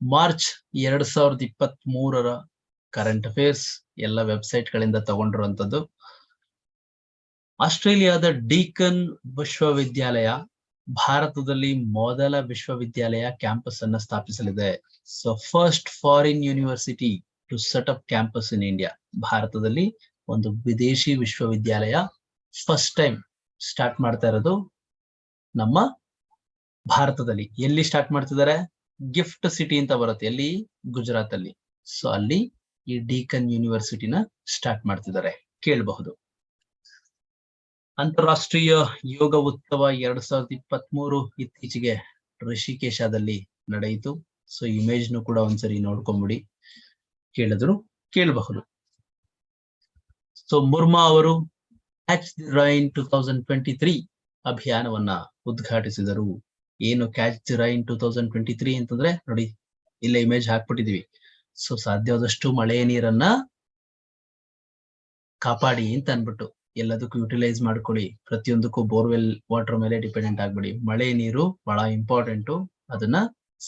March ಎರಡ್ ಸಾವಿರದ ಇಪ್ಪತ್ತ್ ಮೂರರ ಕರೆಂಟ್ ಅಫೇರ್ಸ್ ಎಲ್ಲ ವೆಬ್ಸೈಟ್ ಗಳಿಂದ ತಗೊಂಡಿರುವಂತದ್ದು ಆಸ್ಟ್ರೇಲಿಯಾದ ಡೀಕನ್ ವಿಶ್ವವಿದ್ಯಾಲಯ ಭಾರತದಲ್ಲಿ ಮೊದಲ ವಿಶ್ವವಿದ್ಯಾಲಯ ಕ್ಯಾಂಪಸ್ ಅನ್ನ ಸ್ಥಾಪಿಸಲಿದೆ. So first foreign university to set up campus in India ಭಾರತದಲ್ಲಿ ಒಂದು ವಿದೇಶಿ ವಿಶ್ವವಿದ್ಯಾಲಯ ಫಸ್ಟ್ ಟೈಮ್ ಸ್ಟಾರ್ಟ್ ಮಾಡ್ತಾ ಇರೋದು ನಮ್ಮ ಭಾರತದಲ್ಲಿ. ಎಲ್ಲಿ ಸ್ಟಾರ್ಟ್ ಮಾಡ್ತಿದ್ದಾರೆ? ಗಿಫ್ಟ್ ಸಿಟಿ ಅಂತ ಬರುತ್ತೆ ಎಲ್ಲಿ? ಗುಜರಾತ್ ಅಲ್ಲಿ ಸೊ ಅಲ್ಲಿ ಈ ಡೀಕನ್ ಯೂನಿವರ್ಸಿಟಿನ ಸ್ಟಾರ್ಟ್ ಮಾಡ್ತಿದ್ದಾರೆ. ಕೇಳಬಹುದು. ಅಂತಾರಾಷ್ಟ್ರೀಯ ಯೋಗ ಉತ್ಸವ ಎರಡ್ ಸಾವಿರದ ಇಪ್ಪತ್ತ್ ಮೂರು ಇತ್ತೀಚೆಗೆ ಋಷಿಕೇಶದಲ್ಲಿ ನಡೆಯಿತು. ಸೊ ಇಮೇಜ್ ನು ಕೂಡ ಒಂದ್ಸರಿ ನೋಡ್ಕೊಂಬಿಡಿ. ಕೇಳಿದ್ರು ಕೇಳಬಹುದು. ಸೊ ಮುರ್ಮಾ ಅವರು ಟೂ ತೌಸಂಡ್ ಟ್ವೆಂಟಿ ತ್ರೀ ಅಭಿಯಾನವನ್ನ ಉದ್ಘಾಟಿಸಿದರು. ಏನು catch the rain two thousand twenty three ಅಂತಂದ್ರೆ ನೋಡಿ, ಇಲ್ಲೇ ಇಮೇಜ್ ಹಾಕ್ಬಿಟ್ಟಿದೀವಿ. ಸೊ ಸಾಧ್ಯವಾದಷ್ಟು ಮಳೆ ನೀರನ್ನ ಕಾಪಾಡಿ ಅಂತ ಅನ್ಬಿಟ್ಟು ಎಲ್ಲದಕ್ಕೂ ಯುಟಿಲೈಸ್ ಮಾಡ್ಕೊಳ್ಳಿ. ಪ್ರತಿಯೊಂದಕ್ಕೂ ಬೋರ್ವೆಲ್ ವಾಟರ್ ಮೇಲೆ ಡಿಪೆಂಡೆಂಟ್ ಆಗ್ಬಿಡಿ. ಮಳೆ ನೀರು ಬಹಳ ಇಂಪಾರ್ಟೆಂಟು ಅದನ್ನ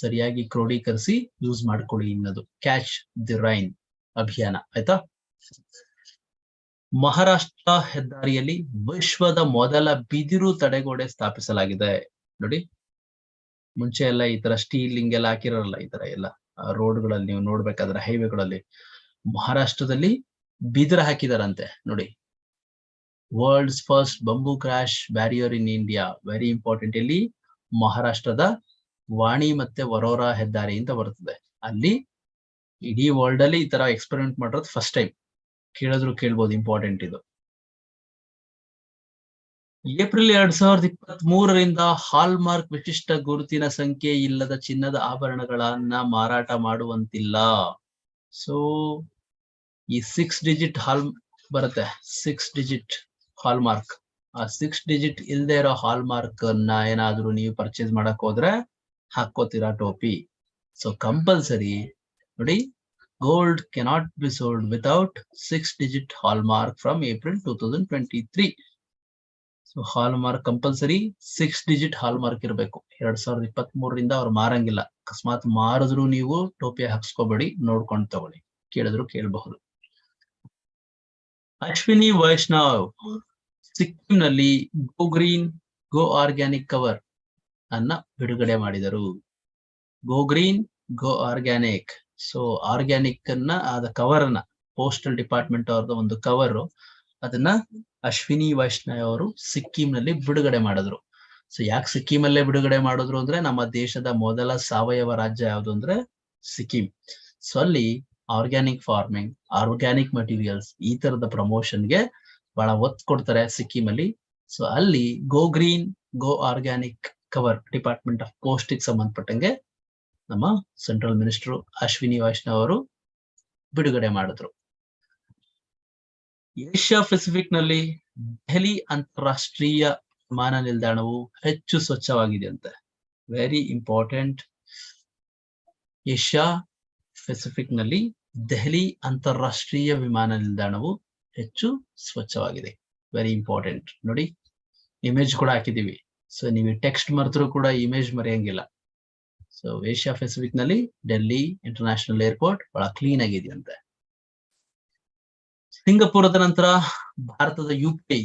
ಸರಿಯಾಗಿ ಕ್ರೋಢೀಕರಿಸಿ ಯೂಸ್ ಮಾಡ್ಕೊಳ್ಳಿ ಅನ್ನೋದು. ಕ್ಯಾಚ್ ದಿ ರೈನ್ ಅಭಿಯಾನ. ಆಯ್ತಾ? ಮಹಾರಾಷ್ಟ್ರ ಹೆದ್ದಾರಿಯಲ್ಲಿ ವಿಶ್ವದ ಮೊದಲ ಬಿದಿರು ತಡೆಗೋಡೆ ಸ್ಥಾಪಿಸಲಾಗಿದೆ. ನೋಡಿ ಮುಂಚೆ ಎಲ್ಲ ಈ ತರ ಸ್ಟೀಲ್ ಎಲ್ಲ ಹಾಕಿರೋಲ್ಲ ಈ ತರ ಎಲ್ಲ ರೋಡ್ಗಳಲ್ಲಿ ನೀವು ನೋಡ್ಬೇಕಾದ್ರೆ ಹೈವೇಗಳಲ್ಲಿ ಮಹಾರಾಷ್ಟ್ರದಲ್ಲಿ ಬಿದಿರ ಹಾಕಿದಾರಂತೆ ನೋಡಿ. World's first bamboo crash barrier in India very important ಇಲ್ಲಿ ಮಹಾರಾಷ್ಟ್ರದ ವಾಣಿ ಮತ್ತೆ ವರೋರಾ ಹೆದ್ದಾರಿ ಅಂತ ಬರ್ತದೆ. ಅಲ್ಲಿ ಇಡೀ ವರ್ಲ್ಡ್ ಅಲ್ಲಿ ಈ ತರ ಎಕ್ಸ್ಪೆರಿಮೆಂಟ್ ಮಾಡಿರೋದು ಫಸ್ಟ್ ಟೈಮ್ ಕೇಳಿದ್ರು ಕೇಳ್ಬೋದು ಇಂಪಾರ್ಟೆಂಟ್ ಇದು. ಏಪ್ರಿಲ್ ಎರಡ್ ಸಾವಿರದ ಇಪ್ಪತ್ತ್ ಮೂರರಿಂದ ಹಾಲ್ಮಾರ್ಕ್ ವಿಶಿಷ್ಟ ಗುರುತಿನ ಸಂಖ್ಯೆ ಇಲ್ಲದ ಚಿನ್ನದ ಆಭರಣಗಳನ್ನ ಮಾರಾಟ ಮಾಡುವಂತಿಲ್ಲ. ಸೊ ಈ ಸಿಕ್ಸ್ ಡಿಜಿಟ್ ಹಾಲ್, ಬರುತ್ತೆ. Six digit hallmark. ಆ ಸಿಕ್ಸ್ ಡಿಜಿಟ್ ಇಲ್ಲದೆ ಇರೋ ಹಾಲ್ಮಾರ್ಕ್ ಅನ್ನ ಏನಾದ್ರೂ ನೀವು ಪರ್ಚೇಸ್ ಮಾಡಕ್ ಹೋದ್ರೆ ಹಾಕೋತೀರಾ ಟೋಪಿ. ಸೊ ಕಂಪಲ್ಸರಿ ನೋಡಿ gold cannot be sold without six digit hallmark from April two thousand twenty three so hallmark compulsory six digit hallmark ಇರಬೇಕು. ಎರಡ್ ಸಾವಿರದ ಇಪ್ಪತ್ತ್ ಮೂರರಿಂದ ಅವ್ರು ಮಾರಂಗಿಲ್ಲ. ಅಕಸ್ಮಾತ್ ಮಾರಿದ್ರು ನೀವು ಟೋಪಿ ಹಾಕ್ಸ್ಕೋಬೇಡಿ, ನೋಡ್ಕೊಂಡು ತಗೊಳ್ಳಿ. ಕೇಳಿದ್ರು ಕೇಳಬಹುದು. Ashwini Vaishnaw, ಸಿಕ್ಕಿಂನಲ್ಲಿ go green go organic cover ಅನ್ನ ಬಿಡುಗಡೆ ಮಾಡಿದರು. Go green go organic so organic ಅನ್ನ ಆದ ಕವರ್ ಅನ್ನ ಪೋಸ್ಟಲ್ ಡಿಪಾರ್ಟ್ಮೆಂಟ್ ಅವ್ರದ್ದು ಒಂದು ಕವರ್ ಅದನ್ನ ಅಶ್ವಿನಿ ವೈಷ್ಣವ್ ಅವರು ಸಿಕ್ಕಿಂನಲ್ಲಿ ಬಿಡುಗಡೆ ಮಾಡಿದ್ರು. ಸೊ ಯಾಕೆ ಸಿಕ್ಕಿಮಲ್ಲೇ ಬಿಡುಗಡೆ ಮಾಡಿದ್ರು ಅಂದ್ರೆ, ನಮ್ಮ ದೇಶದ ಮೊದಲ ಸಾವಯವ ರಾಜ್ಯ ಯಾವುದು ಅಂದ್ರೆ ಸಿಕ್ಕಿಂ. ಸೊ ಅಲ್ಲಿ ಆರ್ಗ್ಯಾನಿಕ್ ಫಾರ್ಮಿಂಗ್ ಆರ್ಗ್ಯಾನಿಕ್ ಮಟೀರಿಯಲ್ಸ್ ಈ ತರದ ಪ್ರಮೋಷನ್ಗೆ ಬಹಳ ಒತ್ತು ಕೊಡ್ತಾರೆ ಸಿಕ್ಕಿಂ ಅಲ್ಲಿ ಸೊ ಅಲ್ಲಿ go green go organic cover department of ಪೋಸ್ಟಿಗೆ ಸಂಬಂಧಪಟ್ಟಂಗೆ ನಮ್ಮ ಸೆಂಟ್ರಲ್ ಮಿನಿಸ್ಟರ್ ಅಶ್ವಿನಿ ವೈಷ್ಣವ್ ಅವರು ಬಿಡುಗಡೆ ಮಾಡಿದ್ರು. ಏಷ್ಯಾ ಪೆಸಿಫಿಕ್ನಲ್ಲಿ ದೆಹಲಿ ಅಂತಾರಾಷ್ಟ್ರೀಯ ವಿಮಾನ ನಿಲ್ದಾಣವು ಹೆಚ್ಚು ಸ್ವಚ್ಛವಾಗಿದೆ ಅಂತೆ. ವೆರಿ ಇಂಪಾರ್ಟೆಂಟ್ ಏಷ್ಯಾ ಪೆಸಿಫಿಕ್ನಲ್ಲಿ ದೆಹಲಿ ಅಂತಾರಾಷ್ಟ್ರೀಯ ವಿಮಾನ ನಿಲ್ದಾಣವು ಹೆಚ್ಚು ಸ್ವಚ್ಛವಾಗಿದೆ. ವೆರಿ ಇಂಪಾರ್ಟೆಂಟ್ ನೋಡಿ ಇಮೇಜ್ ಕೂಡ ಹಾಕಿದೀವಿ ಸೊ ನೀವು ಟೆಕ್ಸ್ಟ್ ಮರೆತರೂ ಕೂಡ ಇಮೇಜ್ ಮರೆಯಂಗಿಲ್ಲ. ಸೊ ಏಷ್ಯಾ ಪೆಸಿಫಿಕ್ನಲ್ಲಿ ಡೆಲ್ಲಿ ಇಂಟರ್ನ್ಯಾಷನಲ್ ಏರ್ಪೋರ್ಟ್ ಬಹಳ ಕ್ಲೀನ್ ಆಗಿದೆಯಂತೆ ಸಿಂಗಪುರದ ನಂತರ ಭಾರತದ U P I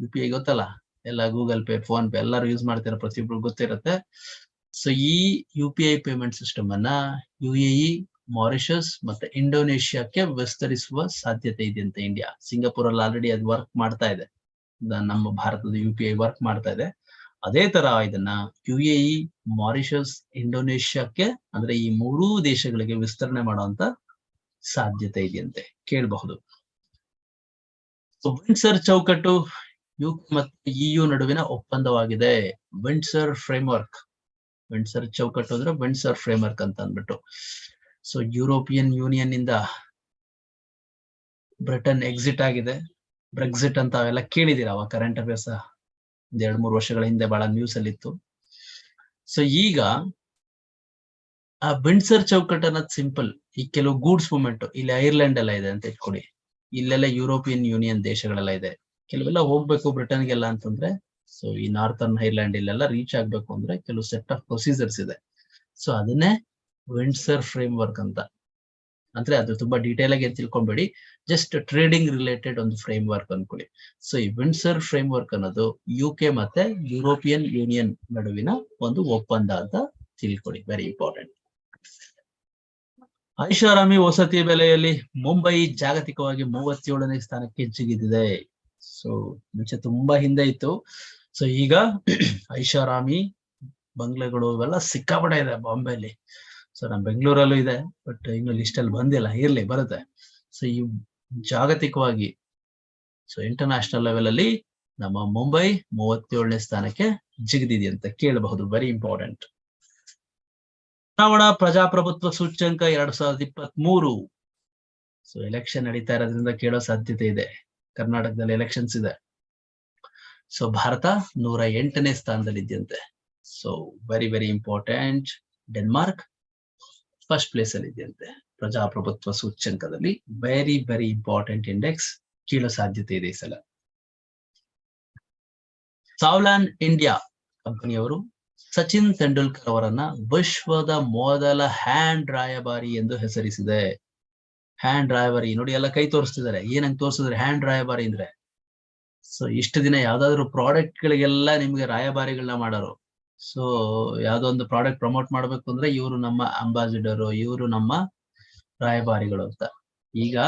U P I ಗೊತ್ತಲ್ಲ? ಎಲ್ಲ ಗೂಗಲ್ ಪೇ ಫೋನ್ ಪೇ ಎಲ್ಲರೂ ಯೂಸ್ ಮಾಡ್ತಿರೋ ಪ್ರತಿಯೊಬ್ರು ಗೊತ್ತಿರುತ್ತೆ. ಸೊ ಈ U P I payment system ಅನ್ನ ಯು ಎ ಇ ಮಾರಿಷಸ್ ಮತ್ತೆ ಇಂಡೋನೇಷ್ಯಾಕ್ಕೆ ವಿಸ್ತರಿಸುವ ಸಾಧ್ಯತೆ ಇದೆ ಅಂತ ಇಂಡಿಯಾ ಸಿಂಗಪುರ್ ಅಲ್ಲಿ ಆಲ್ರೆಡಿ ಅದು ವರ್ಕ್ ಮಾಡ್ತಾ ಇದೆ. ನಮ್ಮ ಭಾರತದ ಯು ಪಿ ಐ ವರ್ಕ್ ಮಾಡ್ತಾ ಇದೆ. ಅದೇ ತರ ಇದನ್ನ ಯು ಎ ಇ ಮಾರಿಷಸ್ ಇಂಡೋನೇಷ್ಯಾಕ್ಕೆ ಅಂದ್ರೆ ಈ ಮೂರೂ ದೇಶಗಳಿಗೆ ವಿಸ್ತರಣೆ ಮಾಡುವಂತ ಸಾಧ್ಯತೆ ಇದೆಯಂತೆ ಕೇಳಬಹುದು. ವಿಂಡ್ಸರ್ ಚೌಕಟ್ಟು ಯುಕೆ ಮತ್ತು ಇಯು ನಡುವಿನ ಒಪ್ಪಂದವಾಗಿದೆ. ವಿಂಡ್ಸರ್ ಫ್ರೇಮ್ವರ್ಕ್ ವಿಂಡ್ಸರ್ ಚೌಕಟ್ಟು ಅಂದ್ರೆ ವಿಂಡ್ಸರ್ ಫ್ರೇಮ್ವರ್ಕ್ ಅಂತ ಅಂದ್ಬಿಟ್ಟು. ಸೊ ಯುರೋಪಿಯನ್ ಯೂನಿಯನ್ ಇಂದ ಬ್ರಿಟನ್ ಎಕ್ಸಿಟ್ ಆಗಿದೆ. ಬ್ರೆಕ್ಸಿಟ್ ಅಂತ ಅವೆಲ್ಲ ಕೇಳಿದಿರ ಅವ ಕರೆಂಟ್ ಅಫೇರ್ಸ್ ಒಂದ್ ಎರಡ್ ಮೂರು ವರ್ಷಗಳ ಹಿಂದೆ ಬಹಳ ನ್ಯೂಸ್ ಅಲ್ಲಿ ಇತ್ತು. ಸೊ ಈಗ ಆ ಬಿಂಡ್ಸರ್ ಚೌಕಟ್ಟು ಅನ್ನೋದು ಸಿಂಪಲ್ ಈ ಕೆಲವು ಗೂಡ್ಸ್ ಮೂಮೆಂಟ್ ಇಲ್ಲಿ ಐರ್ಲೆಂಡ್ ಎಲ್ಲ ಇದೆ ಅಂತ ಇಟ್ಕೊಡಿ ಇಲ್ಲೆಲ್ಲ ಯುರೋಪಿಯನ್ ಯೂನಿಯನ್ ದೇಶಗಳೆಲ್ಲ ಇದೆ. ಕೆಲವೆಲ್ಲ ಹೋಗ್ಬೇಕು ಬ್ರಿಟನ್ಗೆಲ್ಲ ಅಂತಂದ್ರೆ ಸೊ ಈ ನಾರ್ತನ್ ಐರ್ಲ್ಯಾಂಡ್ ಇಲ್ಲೆಲ್ಲ ರೀಚ್ ಆಗ್ಬೇಕು ಅಂದ್ರೆ ಕೆಲವು ಸೆಟ್ ಆಫ್ ಪ್ರೊಸೀಜರ್ಸ್ ಇದೆ. ಸೊ ಅದನ್ನೇ ವಿಂಡ್ಸರ್ ಫ್ರೇಮ್ ವರ್ಕ್ ಅಂತ. ಅಂದ್ರೆ ಅದು ತುಂಬಾ ಡೀಟೇಲ್ ಆಗಿ ತಿಳ್ಕೊಬೇಡಿ. ಜಸ್ಟ್ ಟ್ರೇಡಿಂಗ್ ರಿಲೇಟೆಡ್ ಒಂದು ಫ್ರೇಮ್ ವರ್ಕ್ ಅನ್ಕೊಳ್ಳಿ. ಸೊ ಈ ವಿಂಡ್ಸರ್ ಫ್ರೇಮ್ ವರ್ಕ್ ಅನ್ನೋದು ಯು ಕೆ ಮತ್ತೆ ಯುರೋಪಿಯನ್ ಯೂನಿಯನ್ ನಡುವಿನ ಒಂದು ಒಪ್ಪಂದ ಅಂತ ತಿಳ್ಕೊಳ್ಳಿ ವೆರಿ ಇಂಪಾರ್ಟೆಂಟ್ ಐಷಾರಾಮಿ ವಸತಿ ಬೆಲೆಯಲ್ಲಿ ಮುಂಬೈ ಜಾಗತಿಕವಾಗಿ ಮೂವತ್ತೇಳನೇ ಸ್ಥಾನಕ್ಕೆ ಜಿಗಿದಿದೆ ಸೊ ಮುಂಚೆ ತುಂಬಾ ಹಿಂದೆ ಇತ್ತು. ಸೊ ಈಗ ಐಷಾರಾಮಿ, ಬಂಗ್ಲೆಗಳು ಇವೆಲ್ಲ ಸಿಕ್ಕಾಪಟ್ಟೆ ಇದೆ ಬಾಂಬೆಲಿ ಸೊ ನಮ್ ಬೆಂಗಳೂರಲ್ಲೂ ಇದೆ ಬಟ್ ಇನ್ನು ಲಿಸ್ಟ್ ಅಲ್ಲಿ ಬಂದಿಲ್ಲ, ಇರ್ಲಿ, ಬರುತ್ತೆ. ಸೊ ಈ ಜಾಗತಿಕವಾಗಿ ಸೊ ಇಂಟರ್ನ್ಯಾಷನಲ್ ಲೆವೆಲ್ ಅಲ್ಲಿ ನಮ್ಮ ಮುಂಬೈ ಮೂವತ್ತೇಳನೇ ಸ್ಥಾನಕ್ಕೆ ಜಿಗಿದಿದೆ ಅಂತ ಕೇಳಬಹುದು ವೆರಿ ಇಂಪಾರ್ಟೆಂಟ್ ಚುನಾವಣಾ ಪ್ರಜಾಪ್ರಭುತ್ವ ಸೂಚ್ಯಂಕ ಎರಡ್ ಸಾವಿರದ ಇಪ್ಪತ್ತ್ ಮೂರು ಸೊ ಎಲೆಕ್ಷನ್ ನಡೀತಾ ಇರೋದ್ರಿಂದ ಕೇಳೋ ಸಾಧ್ಯತೆ ಇದೆ. ಕರ್ನಾಟಕದಲ್ಲಿ ಎಲೆಕ್ಷನ್ಸ್ ಇದೆ. ಸೊ ಭಾರತ ನೂರ ಎಂಟನೇ ಸ್ಥಾನದಲ್ಲಿ ಇದೆಯಂತೆ so very very important Denmark first place ಅಲ್ಲಿ ಇದೆಯಂತೆ. ಪ್ರಜಾಪ್ರಭುತ್ವ ಸೂಚ್ಯಂಕದಲ್ಲಿ ವೆರಿ ವೆರಿ ಇಂಪಾರ್ಟೆಂಟ್ ಇಂಡೆಕ್ಸ್ ಕೀಳೋ ಸಾಧ್ಯತೆ ಇದೆ ಈ ಸಲ. ಸಾವ್ಲಾನ್ ಇಂಡಿಯಾ ಕಂಪನಿಯವರು ಸಚಿನ್ ತೆಂಡೂಲ್ಕರ್ ಅವರನ್ನ ವಿಶ್ವದ ಮೊದಲ ಹ್ಯಾಂಡ್ ರಾಯಭಾರಿ ಎಂದು ಹೆಸರಿಸಿದೆ. ಹ್ಯಾಂಡ್ ರಾಯಭಾರಿ, ನೋಡಿ ಎಲ್ಲ ಕೈ ತೋರಿಸ್ತಿದ್ದಾರೆ. ಏನಂಗ್ ತೋರಿಸಿದ್ರೆ ಹ್ಯಾಂಡ್ ರಾಯಭಾರಿ ಅಂದ್ರೆ? ಸೊ ಇಷ್ಟು ದಿನ ಯಾವ್ದಾದ್ರು ಪ್ರಾಡಕ್ಟ್ ಗಳಿಗೆಲ್ಲ ನಿಮ್ಗೆ ರಾಯಭಾರಿಗಳನ್ನ ಮಾಡೋರು. ಸೊ ಯಾವ್ದೋ ಒಂದು ಪ್ರಾಡಕ್ಟ್ ಪ್ರಮೋಟ್ ಮಾಡ್ಬೇಕು ಅಂದ್ರೆ ಇವರು ನಮ್ಮ ಅಂಬಾಸಿಡರ್ ಇವರು ನಮ್ಮ ರಾಯಭಾರಿಗಳು ಅಂತ. ಈಗ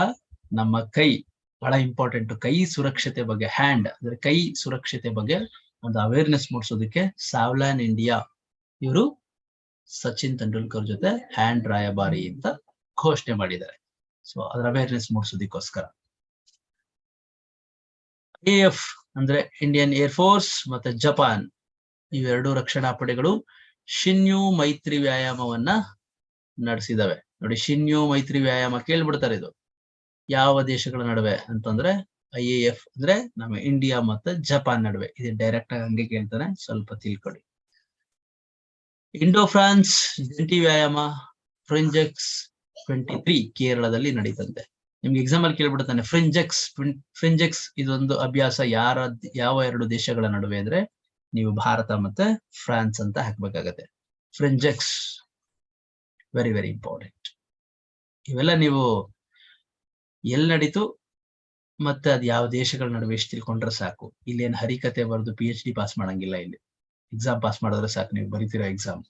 ನಮ್ಮ ಕೈ, ಬಹಳ ಇಂಪಾರ್ಟೆಂಟ್ ಕೈ ಸುರಕ್ಷತೆ ಬಗ್ಗೆ ಹ್ಯಾಂಡ್ ಅಂದ್ರೆ ಕೈ ಸುರಕ್ಷತೆ ಬಗ್ಗೆ ಒಂದು ಅವೇರ್ನೆಸ್ ಮೂಡಿಸೋದಕ್ಕೆ ಸಾವ್ಲಾನ್ ಇಂಡಿಯಾ ಇವರು ಸಚಿನ್ ತೆಂಡೂಲ್ಕರ್ ಜೊತೆ ಹ್ಯಾಂಡ್ ರಾಯಭಾರಿ ಅಂತ ಘೋಷಣೆ ಮಾಡಿದ್ದಾರೆ. ಸೊ ಅದರ ಅವೇರ್ನೆಸ್ ಮೂಡಿಸೋದಕ್ಕೋಸ್ಕರ. ಎಫ್ ಅಂದ್ರೆ ಇಂಡಿಯನ್ ಏರ್ ಫೋರ್ಸ್ ಮತ್ತೆ ಜಪಾನ್ ಇವೆರಡು ರಕ್ಷಣಾ ಪಡೆಗಳು ಶಿನ್ಯು ಮೈತ್ರಿ ವ್ಯಾಯಾಮವನ್ನ ನಡೆಸಿದವೆ. ನೋಡಿ ಶಿನ್ಯು ಮೈತ್ರಿ ವ್ಯಾಯಾಮ ಕೇಳ್ಬಿಡ್ತಾರೆ ಇದು. ಯಾವ ದೇಶಗಳ ನಡುವೆ ಅಂತಂದ್ರೆ ಐ ಅಂದ್ರೆ ನಮ್ಮ ಇಂಡಿಯಾ ಮತ್ತೆ ಜಪಾನ್ ನಡುವೆ. ಇದು ಡೈರೆಕ್ಟ್ ಆಗಿ ಹಂಗೆ ಕೇಳ್ತಾನೆ ಸ್ವಲ್ಪ ತಿಳ್ಕೊಳ್ಳಿ ಇಂಡೋ ಫ್ರಾನ್ಸ್ ಜಂಟಿ ವ್ಯಾಯಾಮ ಫ್ರಿಂಜೆಕ್ಸ್ ಟ್ವೆಂಟಿ ತ್ರೀ ಕೇರಳದಲ್ಲಿ ನಡೀತಂತೆ. ನಿಮ್ಗೆ ಎಕ್ಸಾಮ್ ಅಲ್ಲಿ ಕೇಳ್ಬಿಡ್ತಾನೆ. ಫ್ರಿಂಜೆಕ್ಸ್ ಫ್ರಿಂಜೆಕ್ಸ್ ಇದೊಂದು ಅಭ್ಯಾಸ ಯಾರ, ಯಾವ ಎರಡು ದೇಶಗಳ ನಡುವೆ ಅಂದ್ರೆ ನೀವು ಭಾರತ ಮತ್ತೆ ಫ್ರಾನ್ಸ್ ಅಂತ ಹಾಕ್ಬೇಕಾಗತ್ತೆ. ಫ್ರಿಂಜೆಕ್ಸ್ ವೆರಿ ವೆರಿ ಇಂಪಾರ್ಟೆಂಟ್ ಇವೆಲ್ಲ ನೀವು ಎಲ್ಲಿ ನಡೀತು? ಮತ್ತೆ ಅದ್ ಯಾವ ದೇಶಗಳ ನಡುವೆ ಎಷ್ಟು ತಿಳ್ಕೊಂಡ್ರೆ ಸಾಕು. ಇಲ್ಲಿ ಏನು ಹರಿಕತೆ ಬರೆದು ಪಿ ಎಚ್ ಡಿ ಪಾಸ್ ಮಾಡಂಗಿಲ್ಲ ಇಲ್ಲಿ. ಎಕ್ಸಾಮ್ ಪಾಸ್ ಮಾಡಿದ್ರೆ ಸಾಕು, ನೀವು ಬರಿತೀರಾ ಎಕ್ಸಾಮ್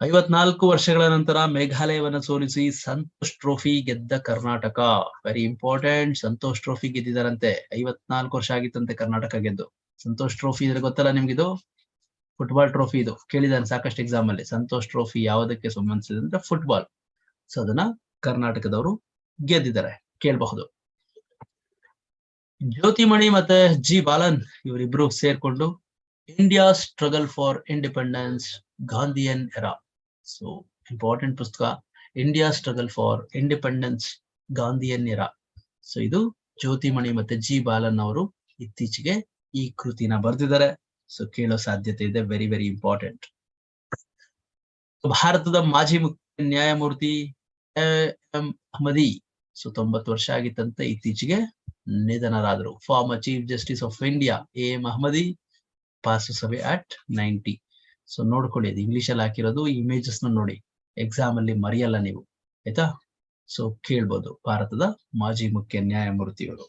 ಐವತ್ನಾಲ್ಕು ವರ್ಷಗಳ ನಂತರ ಮೇಘಾಲಯವನ್ನ ಸೋಲಿಸಿ ಸಂತೋಷ್ ಟ್ರೋಫಿ ಗೆದ್ದ Karnataka. Very important Santosh Trophy ಗೆದ್ದಿದಾರಂತೆ ಐವತ್ನಾಲ್ಕು ವರ್ಷ ಆಗಿತ್ತಂತೆ ಕರ್ನಾಟಕ ಗೆದ್ದು. ಸಂತೋಷ್ ಟ್ರೋಫಿ ಇದ್ರೆ ಗೊತ್ತಲ್ಲ ನಿಮ್ಗಿದು? ಫುಟ್ಬಾಲ್ ಟ್ರೋಫಿ ಇದು. ಕೇಳಿದಾನೆ ಸಾಕಷ್ಟು ಎಕ್ಸಾಮ್ ಅಲ್ಲಿ. ಸಂತೋಷ್ ಟ್ರೋಫಿ ಯಾವುದಕ್ಕೆ ಸಂಬಂಧಿಸಿದೆ ಅಂದ್ರೆ ಫುಟ್ಬಾಲ್ ಸೊ ಅದನ್ನ ಕರ್ನಾಟಕದವರು ಗೆದ್ದಿದ್ದಾರೆ. ಕೇಳಬಹುದು. ಜ್ಯೋತಿಮಣಿ ಮತ್ತೆ ಜಿ ಬಾಲನ್ ಇವರಿಬ್ರು ಸೇರ್ಕೊಂಡು India struggle for independence Gandhian era so important ಪುಸ್ತಕ. India struggle for independence Gandhian era so ಇದು ಜ್ಯೋತಿಮಣಿ ಮತ್ತೆ ಜಿ ಬಾಲನ್ ಅವರು ಇತ್ತೀಚೆಗೆ ಈ ಕೃತಿನ ಬರೆದಿದ್ದಾರೆ. ಸೊ ಕೇಳೋ ಸಾಧ್ಯತೆ ಇದೆ. ವೆರಿ ವೆರಿ ಇಂಪಾರ್ಟೆಂಟ್ ಭಾರತದ ಮಾಜಿ ಮುಖ್ಯ ನ್ಯಾಯಮೂರ್ತಿ ಎಂ ಅಹಮದಿ ಸೊ ತೊಂಬತ್ತು ವರ್ಷ ಆಗಿತ್ತಂತೆ ಇತ್ತೀಚೆಗೆ ನಿಧನರಾದರು. Former chief justice of India A Ahmadi pass ಸಭೆ ಅಟ್ ನೈಂಟಿ ಸೊ ನೋಡ್ಕೊಳ್ಳಿ ಅದು. ಇಂಗ್ಲಿಷ್ ಅಲ್ಲಿ ಹಾಕಿರೋದು ಇಮೇಜಸ್ನ ನೋಡಿ. ಎಕ್ಸಾಮ್ ಅಲ್ಲಿ ಮರೆಯಲ್ಲ ನೀವು. ಆಯ್ತಾ? ಸೊ ಕೇಳ್ಬೋದು. ಭಾರತದ ಮಾಜಿ ಮುಖ್ಯ ನ್ಯಾಯಮೂರ್ತಿಗಳು.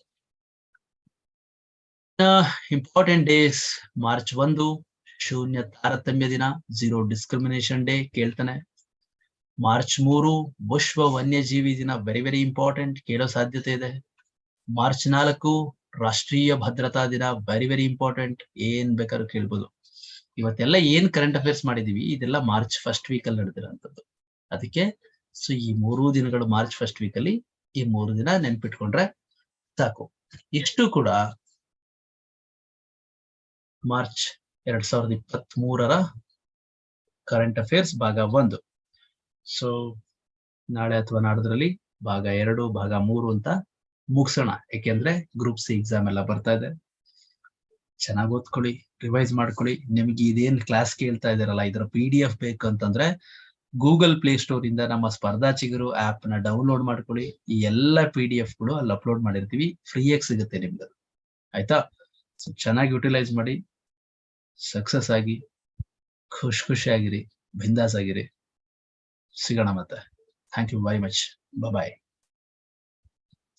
ಇಂಪಾರ್ಟೆಂಟ್ ಡೇಸ್ ಮಾರ್ಚ್ ಒಂದು, ಶೂನ್ಯ ತಾರತಮ್ಯ ದಿನ. ಝೀರೋ ಡಿಸ್ಕ್ರಿಮಿನೇಷನ್ ಡೇ ಕೇಳ್ತಾನೆ. ಮಾರ್ಚ್ ಮೂರು, ವಿಶ್ವ ವನ್ಯಜೀವಿ ದಿನ ವೆರಿ ವೆರಿ ಇಂಪಾರ್ಟೆಂಟ್ ಕೇಳೋ ಸಾಧ್ಯತೆ ಇದೆ. ಮಾರ್ಚ್ ನಾಲ್ಕು, ರಾಷ್ಟ್ರೀಯ ಭದ್ರತಾ ದಿನ ವೆರಿ ವೆರಿ ಇಂಪಾರ್ಟೆಂಟ್ ಏನ್ ಬೇಕಾದ್ರೂ ಕೇಳ್ಬೋದು. ಇವತ್ತೆಲ್ಲ ಏನ್ ಕರೆಂಟ್ ಅಫೇರ್ಸ್ ಮಾಡಿದೀವಿ, ಇದೆಲ್ಲ ಮಾರ್ಚ್ ಫಸ್ಟ್ ವೀಕ್ ಅಲ್ಲಿ ನಡೆದಿರೋಂಥದ್ದು. ಅದಕ್ಕೆ ಸೊ ಈ ಮೂರು ದಿನಗಳು ಮಾರ್ಚ್ ಫಸ್ಟ್ ವೀಕ್ ಅಲ್ಲಿ, ಈ ಮೂರು ದಿನ ನೆನ್ಪಿಟ್ಕೊಂಡ್ರೆ ಸಾಕು. ಇಷ್ಟು ಕೂಡ ಮಾರ್ಚ್ ಎರಡ್ ಸಾವಿರದ ಇಪ್ಪತ್ತ್ ಮೂರರ ಕರೆಂಟ್ ಅಫೇರ್ಸ್ ಭಾಗ ಒಂದು. ಸೊ ನಾಳೆ ಅಥವಾ ನಾಡದ್ರಲ್ಲಿ ಭಾಗ ಎರಡು, ಭಾಗ ಮೂರು ಅಂತ ಮುಗಿಸೋಣ. ಯಾಕೆಂದ್ರೆ ಗ್ರೂಪ್ ಸಿ ಎಕ್ಸಾಮ್ ಎಲ್ಲ ಬರ್ತಾ ಇದೆ. ಚೆನ್ನಾಗಿ ಓದ್ಕೊಳ್ಳಿ ರಿವೈಸ್ ಮಾಡ್ಕೊಳ್ಳಿ. ನಿಮ್ಗೆ ಇದೇನ್ ಕ್ಲಾಸ್ ಕೇಳ್ತಾ ಇದಾರಲ್ಲ ಇದರ ಪಿ ಡಿ ಎಫ್ ಬೇಕು ಅಂತಂದ್ರೆ ಗೂಗಲ್ ಪ್ಲೇ ಸ್ಟೋರ್ ಇಂದ ನಮ್ಮ ಸ್ಪರ್ಧಾ ಚಿಗುರು ಆಪ್ನ ಡೌನ್ಲೋಡ್ ಮಾಡ್ಕೊಳ್ಳಿ. ಈ ಎಲ್ಲ ಪಿ ಡಿ ಎಫ್ಗಳು ಅಲ್ಲಿ ಅಪ್ಲೋಡ್ ಮಾಡಿರ್ತೀವಿ. ಫ್ರೀಯಾಗಿ ಸಿಗುತ್ತೆ ನಿಮ್ಗೆ ಆಯ್ತಾ? ಸೊ ಚೆನ್ನಾಗಿ ಯುಟಿಲೈಸ್ ಮಾಡಿ. ಸಕ್ಸಸ್ ಆಗಿ, ಖುಷಿ ಖುಷಿಯಾಗಿರಿ ಬಿಂದಾಸ್ ಆಗಿರಿ. ಸಿಗೋಣ ಮತ್ತೆ thank you very much bye